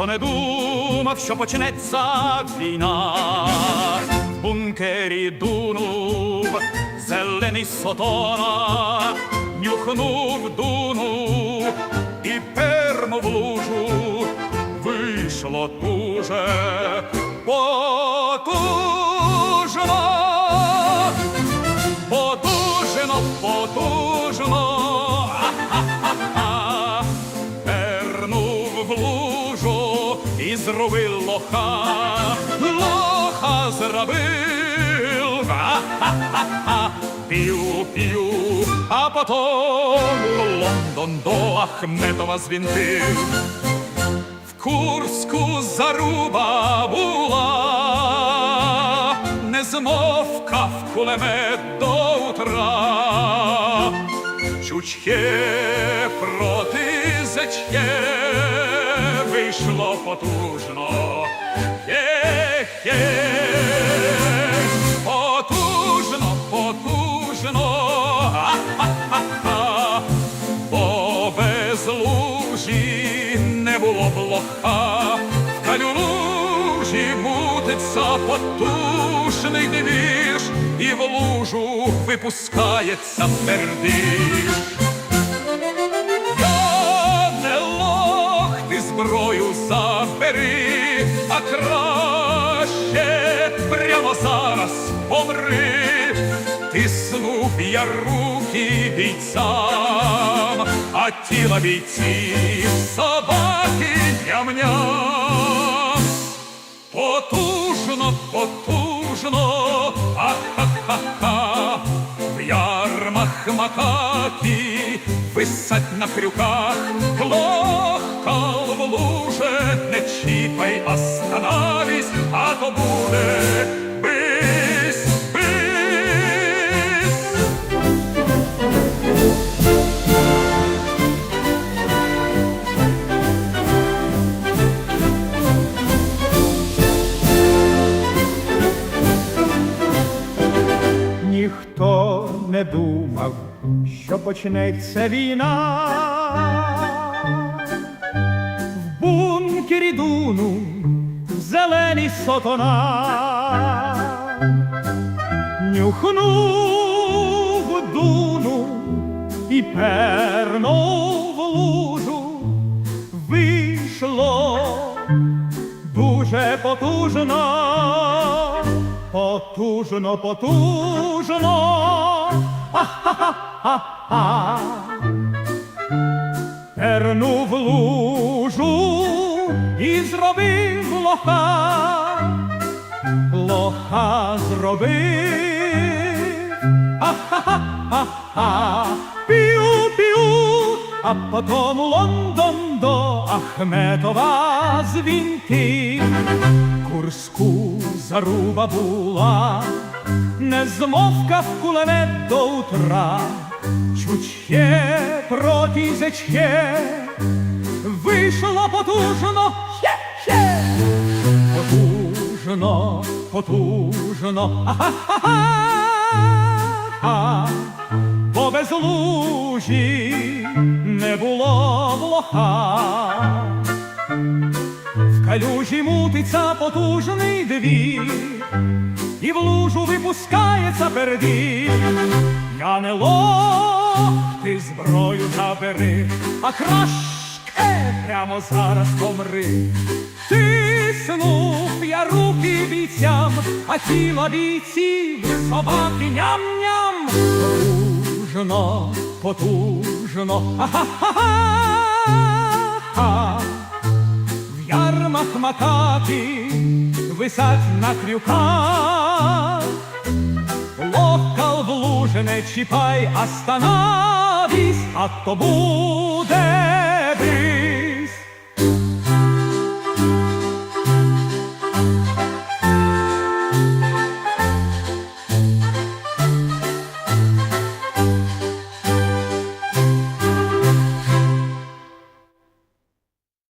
ніхто не думав, що почнеться війна. В бункері дунув зелений сотона, нюхнув дуну і пернув лужу вийшло дуже і зробив лоха, лоха зробив, Ха-ха-ха-ха. пів-пів, а потім Лондон до Ахметова звінтив. В Курську заруба була, не змовкав кулемет до утра. Чучхе проти зечхе вийшло потужно. Хе-хе, потужно, потужно, ха-ха-ха-ха, бо без лужі не було б лоха, в калюжі мутиться потужний двіж, і в лужу випускається пердиш. Я руки бійцям, а тіла бійців собаки ням-ням. Потужно, потужно, а-ха-ха-ха, в ярмах макаки висать на крюках, плохо в луже, не чіпай, остановись, а то буде не думав, що почнеться війна. В бункері дуну зелений сотона. Нюхнув дуну і пернув лужу. Вийшло дуже потужно, потужно, потужно. Ха-ха-ха-ха. Пернув в лужу і зробив лоха, лоха зробив. Ха-ха-ха-ха. П'ю-п'ю, а потом Лондон до Ахметова звінтив. Курську заруба була, не змовкав кулемет до утра. Чучхе проти зечхе, вийшло потужно, а-ха-ха-ха. Бо без лужі не було б лоха. В калюжі мутиться потужний двір, і в лужу випускається пердір. Я не лох, ти зброю забери, а крашке прямо зараз помри. Тиснув я руки бійцям, а тіла бійців собаки ням-ням. Потужно, потужно, ха-ха-ха-ха. В ярмах макаки висять на крюках. Локал в луже не чіпай, остановись, а то буде